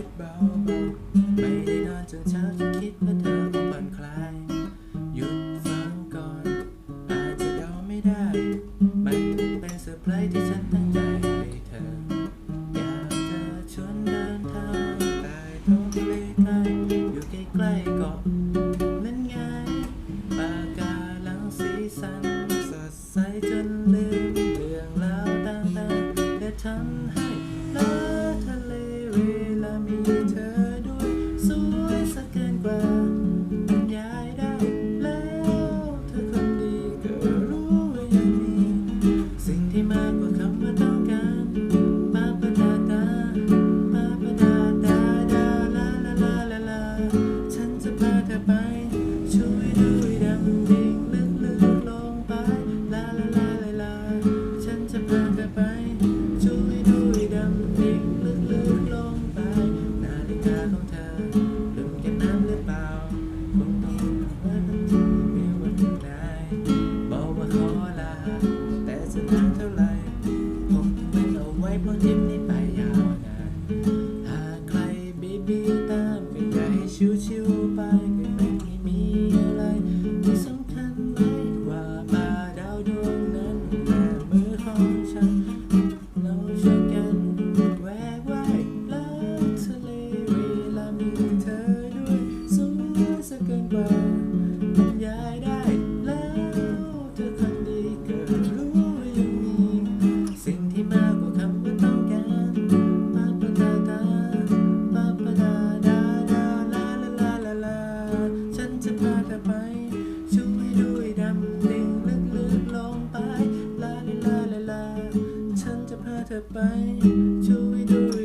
ิบเบาๆไม่ได้นอนจนเช้าจะคิดว่าเธอคงผ่อนคลาย หยุดฟังก่อน อาจจะเดาไม่ได้ มันเป็นเซอร์ไพรส์ที่ฉันตั้งใจให้เธอ อยากจะชวนเดินทางใต้ท้องเลไทยอยู่ใกล้ๆเกาะนั้นไงปากกาลังสีสันสดใสจนลืมเรื่องราวต่างๆและทำให้ ช่วยด้วดำดิ่งลึกๆลงไป นาฬิกาของเธอลืมจะน้ำหรือเปล่าคงต้องว่ามันจะมีวันใดบอกว่าขอลา แต่จะนานเท่าไหร่คงไม่เอาไว้เพราะยิ้นี้ไปยาวนานหากใครบีบตามก็ให้ชิวๆไป ไป till we don't